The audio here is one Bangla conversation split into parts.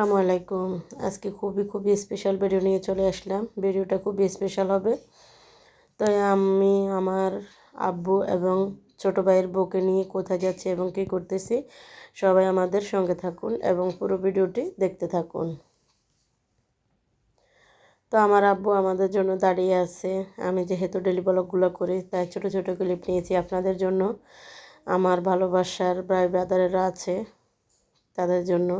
আসসালামু আলাইকুম। আজকে খুবই খুবই স্পেশাল ভিডিও নিয়ে চলে আসলাম। ভিডিওটা খুবই স্পেশাল হবে। তাই আমি, আমার আব্বু এবং ছোট ভাইয়ের বউকে নিয়ে কোথায় যাচ্ছি এবং কী করতেছি, সবাই আমাদের সঙ্গে থাকুন এবং পুরো ভিডিওটি দেখতে থাকুন। তো আমার আব্বু আমাদের জন্য দাঁড়িয়ে আছে। আমি যেহেতু ডেলি ব্লগগুলো করি, তাই ছোটো ছোটো ক্লিপ নিয়েছি আপনাদের জন্য। আমার ভালোবাসার প্রায় ব্রাদারেরা আছে তাদের জন্য।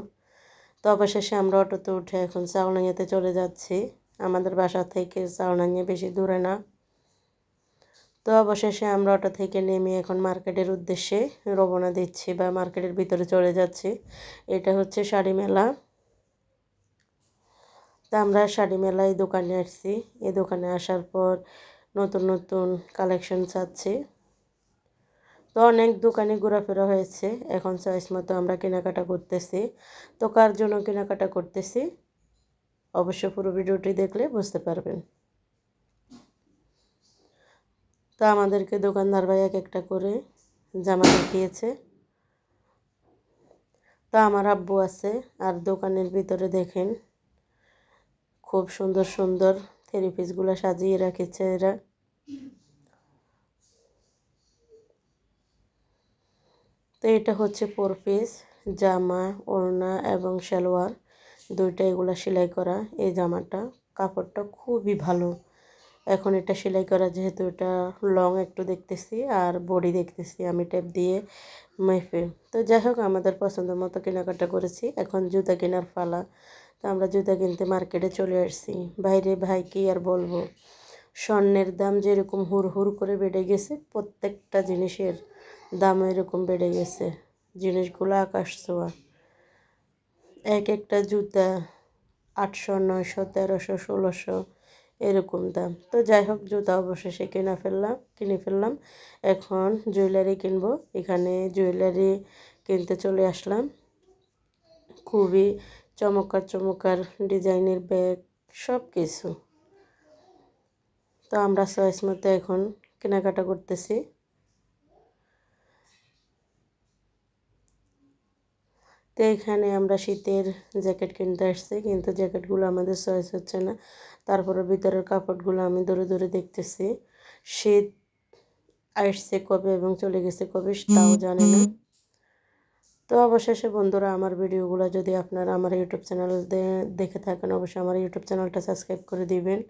তো অবশেষে আমরা অটোতে উঠে এখন চাউনাইয়াতে চলে যাচ্ছি। আমাদের বাসা থেকে চাউনাইয়া বেশি দূরে না। তো অবশেষে আমরা অটো থেকে নেমে এখন মার্কেটের উদ্দেশ্যে রবনা দিচ্ছি বা মার্কেটের ভিতরে চলে যাচ্ছি। এটা হচ্ছে শাড়ি মেলা। তা আমরা শাড়ি মেলায় দোকানে আসছি। এই দোকানে আসার পর নতুন নতুন কালেকশন চাচ্ছি। তো অনেক দোকানে ঘোরাফেরা হয়েছে। এখন চয়েস মতো আমরা কেনাকাটা করতেছি। তো কার জন্য কেনাকাটা করতেছি? অবশ্য পুরো ভিডিওটি দেখলে বুঝতে পারবেন। তো আমাদেরকে দোকানদার ভাই এক একটা করে জামা দেখিয়েছে। তো আমার আব্বু আছে আর দোকানের ভিতরে দেখেন, খুব সুন্দর সুন্দর থেরাপিসগুলো সাজিয়ে রেখেছে এরা। তো এটা হচ্ছে ফোর পিস জামা, ওড়না এবং সালোয়ার। দুইটা এগুলো সেলাই করা। এই জামাটা কাপড়টা খুবই ভালো। এখন এটা সেলাই করা যেহেতু এটা লং একটু দেখতেছি আর বডি দেখতেছি আমি টেপ দিয়ে মেপে তো যাই হোক, আমাদের পছন্দ মতো কেনাকাটা করেছি। এখন জুতা কেনার ফালা তো আমরা জুতা কিনতে মার্কেটে চলে আসছি। বাইরে ভাই, কি আর বলব? স্বর্ণের দাম যেরকম হুর হুর করে বেড়ে গেছে, প্রত্যেকটা জিনিসের দাম এরকম বেড়ে গেছে। জিনিসগুলো আকাশ ছোঁয়া। এক একটা জুতা আটশো, নয়শো, তেরোশো, ষোলোশো এরকম দাম। তো যাই হোক, জুতা অবশেষে কিনে ফেললাম কিনে ফেললাম। এখন জুয়েলারি কিনবো। এখানে জুয়েলারি কিনতে চলে আসলাম। খুবই চমৎকার চমৎকার ডিজাইনের ব্যাগ সব কিছু তো আমরা চয়েস মতো এখন কেনাকাটা করতেছি। তো এখানে আমরা শীতের জ্যাকেট কিনতে আসছি কিন্তু জ্যাকেটগুলো আমাদের চয়েস হচ্ছে না। তারপরে ভিতরের কাপড়গুলো আমি ধরে ধরে দেখতেছি। শীত আসছে কবে এবং চলে গেছে কবে তাও জানি না। তো অবশেষে বন্ধুরা আমার ভিডিওগুলো যদি আপনারা আমার ইউটিউব চ্যানেল দেখে থাকেন অবশ্যই আমার ইউটিউব চ্যানেলটা সাবস্ক্রাইব করে দিবেন।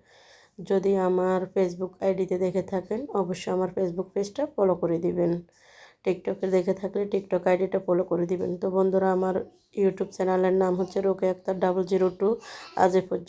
যদি আমার ফেসবুক আইডিতে দেখে থাকেন অবশ্যই আমার ফেসবুক পেজটা ফলো করে দিবেন। টিকটকে দেখে থাকলে টিকটক আইডিটা ফলো করে দিবেন। তো বন্ধুরা, আমার ইউটিউব চ্যানেলের নাম হচ্ছে Roke Akhtar double zero two আজ এ পর্যন্ত।